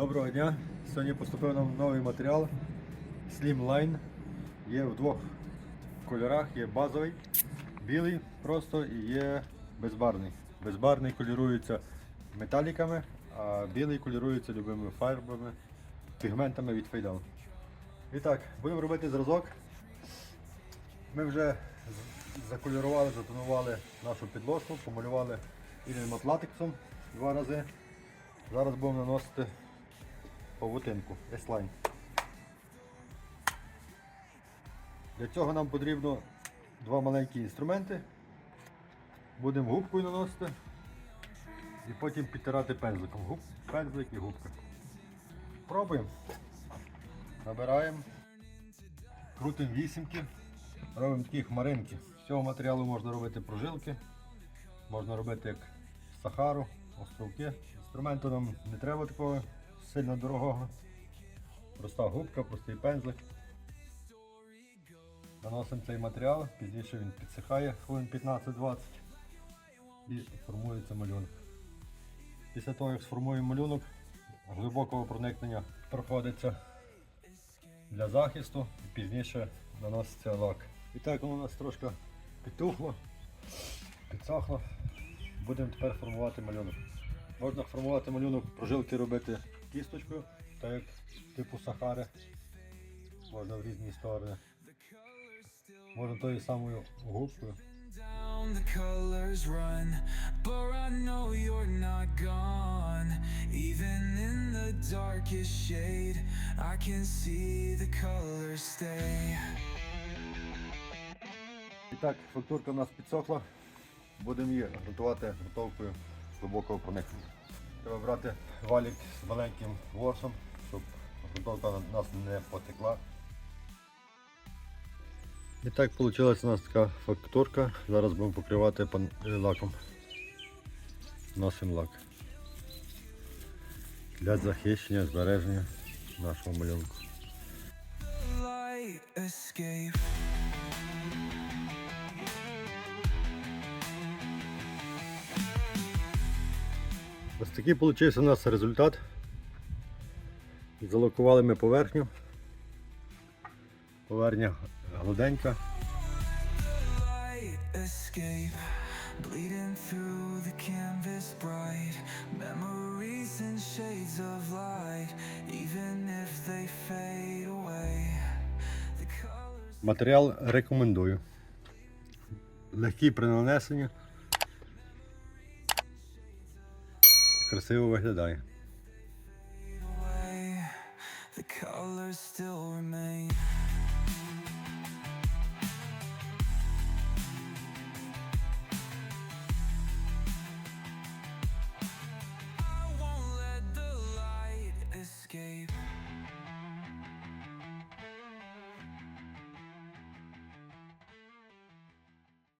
Доброго дня! Сьогодні поступив нам новий матеріал Slim Line. Є в двох кольорах, є базовий, білий просто і є безбарний. Безбарний колірується металіками, а білий колірується любими фарбами, пігментами від Фейдал. І так, будемо робити зразок. Ми вже з- заколірували, затонували нашу підложку, помалювали ірінмат латексом два рази. Зараз будемо наносити павутинку S-Line. Для цього нам потрібно два маленькі інструменти. Будемо губкою наносити і потім підтирати пензликом. Губ, пензлик і губка. Пробуємо. Набираємо. Крутимо вісімки. Робимо такі хмаринки. З цього матеріалу можна робити прожилки, можна робити як сахару, островки. Інструменту нам не треба такого сильно дорогого. Проста губка, простий пензлик. Наносимо цей матеріал, пізніше він підсихає хвилин 15-20 і формується малюнок. Після того, як сформуємо малюнок, глибокого проникнення проходиться для захисту і пізніше наноситься лак. І так воно у нас трошки підтухло, підсохло. Будемо тепер формувати малюнок. Можна формувати малюнок, прожилки робити кісточкою, так як типу сахари. Можна в різні сторони. Можна тою самою губкою. down, the colors run, but I know you're not gone. Even in the darkest shade, I can see the colors stay. І так, фактурка у нас підсохла. Будемо її готувати готовкою глибокого проникнення. Треба брати валік з маленьким ворсом, щоб грунтовка нас не потекла. І так вийшла у нас така фактурка. Зараз будемо покривати лаком. Носимо лак. Для захищення, збереження нашого малюнку. Ось такий вийшов у нас результат. Залокували ми поверхню. Поверхня гладенька. Bleeding through the canvas bright. Memories and shades of light. Even if they fade away. Матеріал рекомендую. Легкий при нанесенні. Красиво виглядає. fade away, the colors still remain.